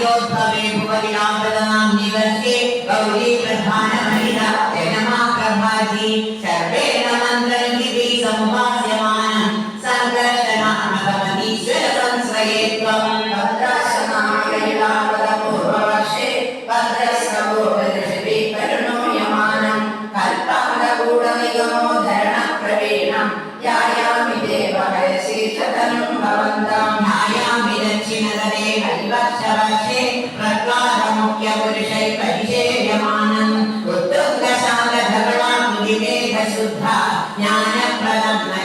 అభ్యోత్సవే భువవిలాంగదనాం నివర్తే గౌరీ ప్రధాన మహిళ జనమా ప్రభాజీ Amen.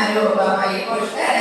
ആരോപ പരിപോഷ്കര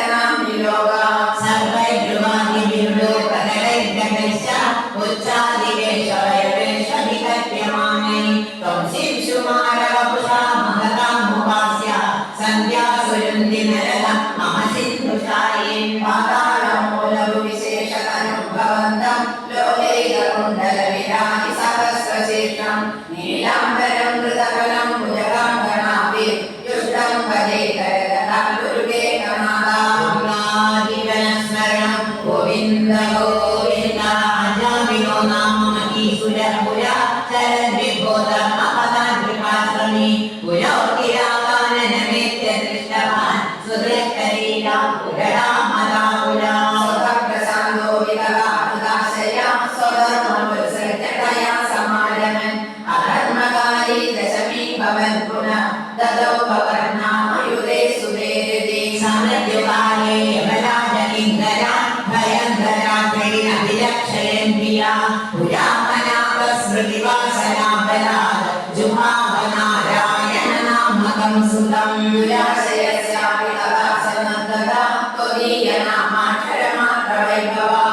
ഭയങ്കരാഗ്രേ അഭിലക്ഷയൻപിയാ പുരാമനാപസ്മൃതിവാസനാപരാ ജുഹാവനാരായണ നാമകം സുതം വിലാശയസ്യാപി തദാസനന്ദദാ ത്വദീയനാമാക്ഷരമാത്രവൈഭവാ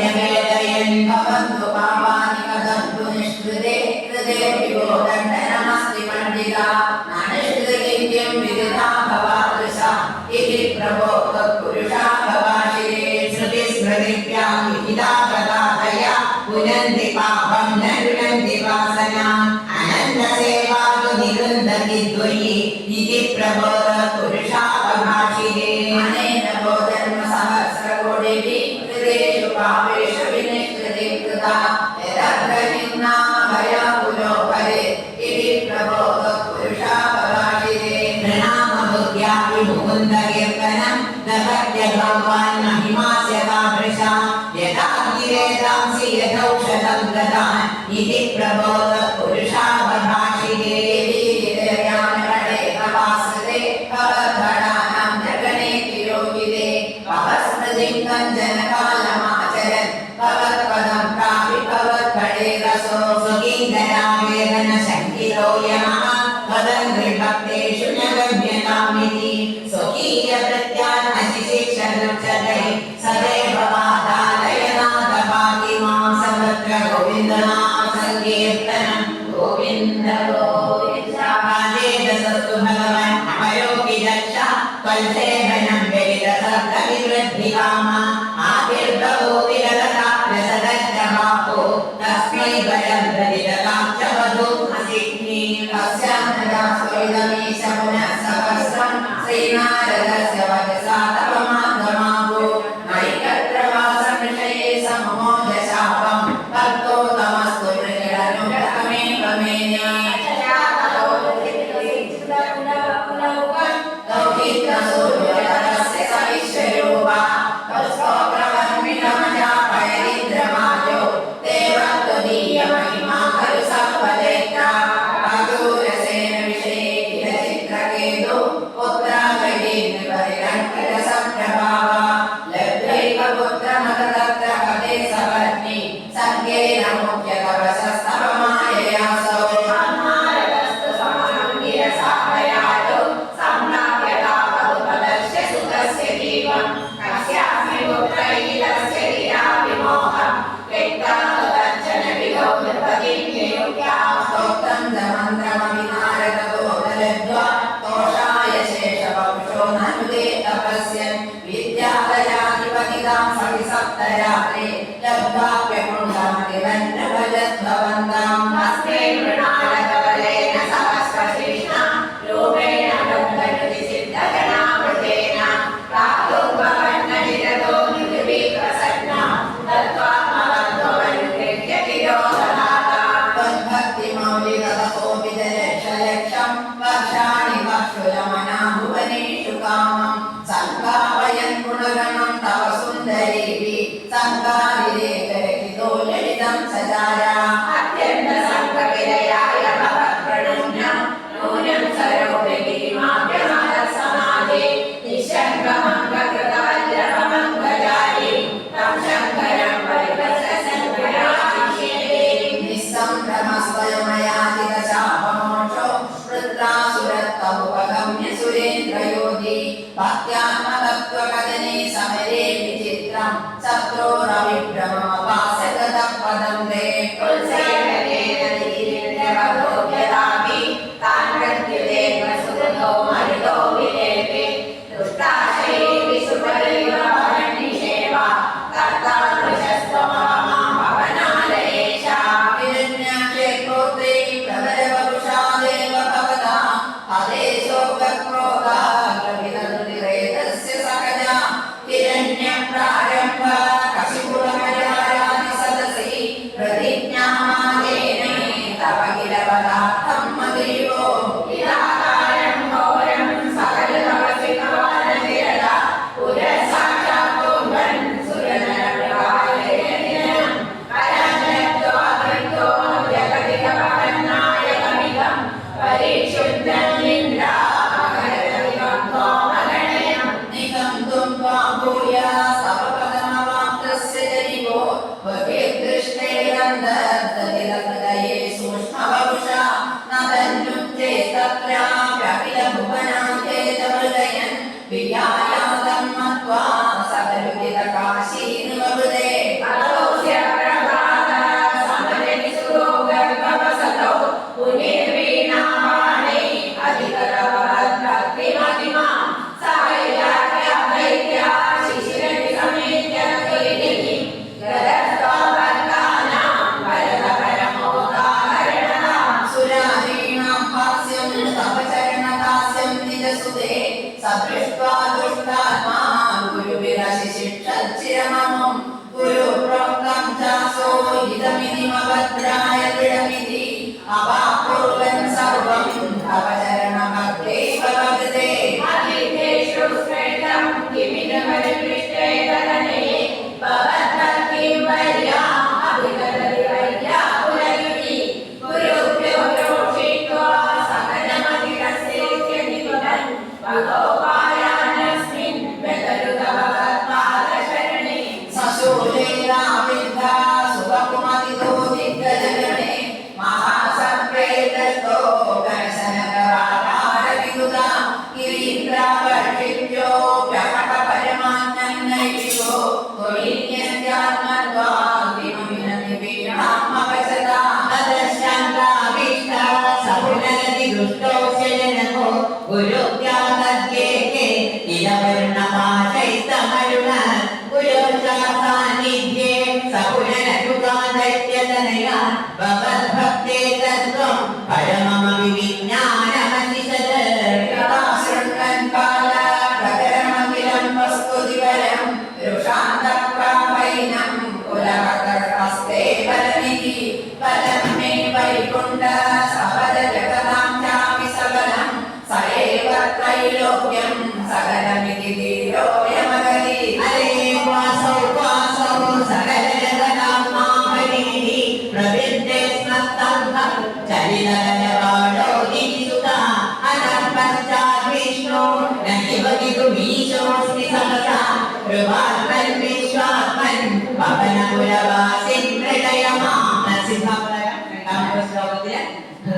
Amen. Yeah. name and தரனை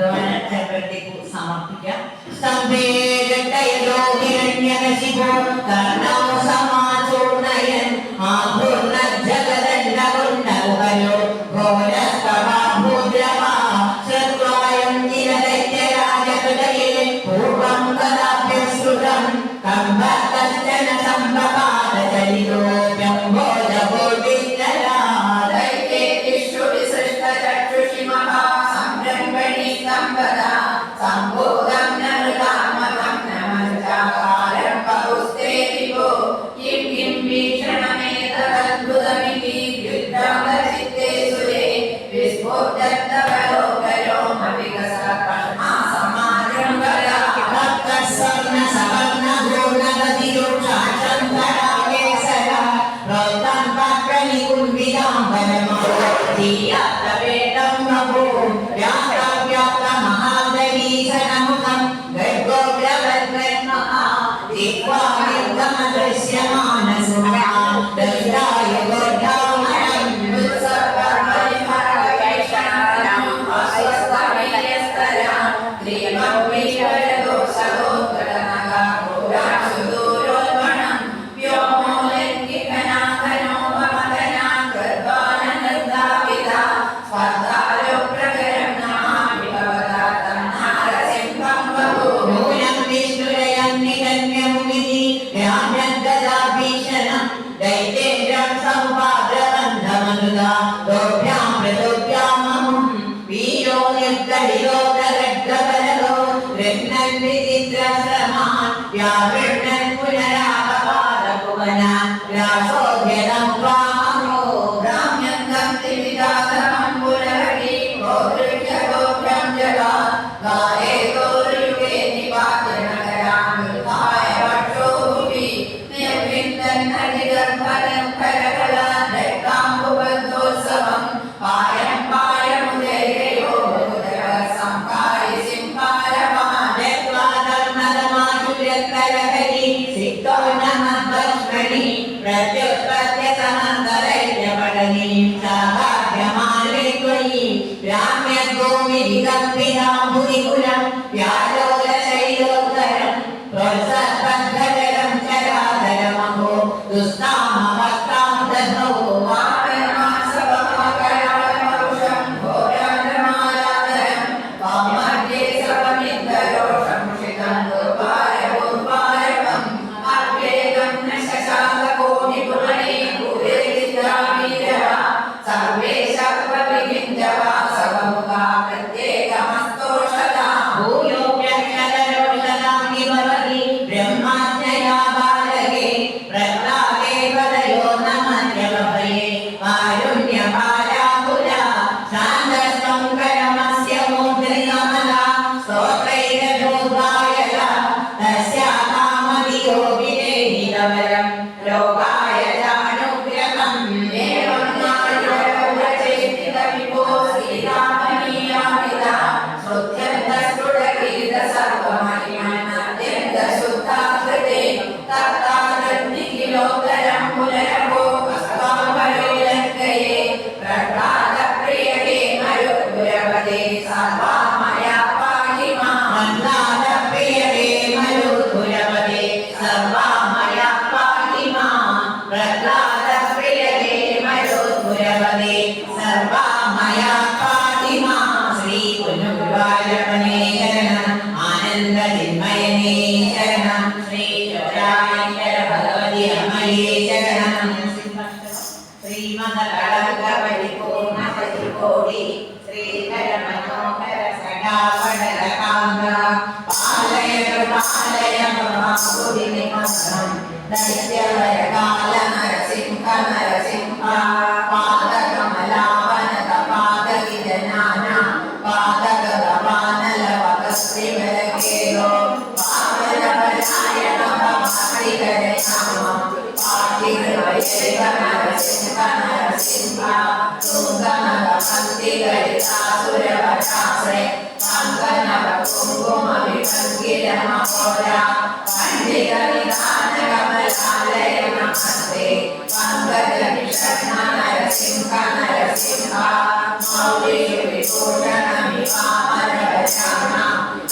ഭഗവാനത്തേക്കു സമർപ്പിക്കാം. സംവേഗട്ടയലോ ഹിരണ്യകശിപോ Yeah. Maya. Narasimha, Maudhi Vipurana Vipamara Vachana,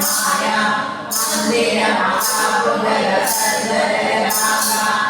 Maya, Mandira Maha Pundala Sandara Rama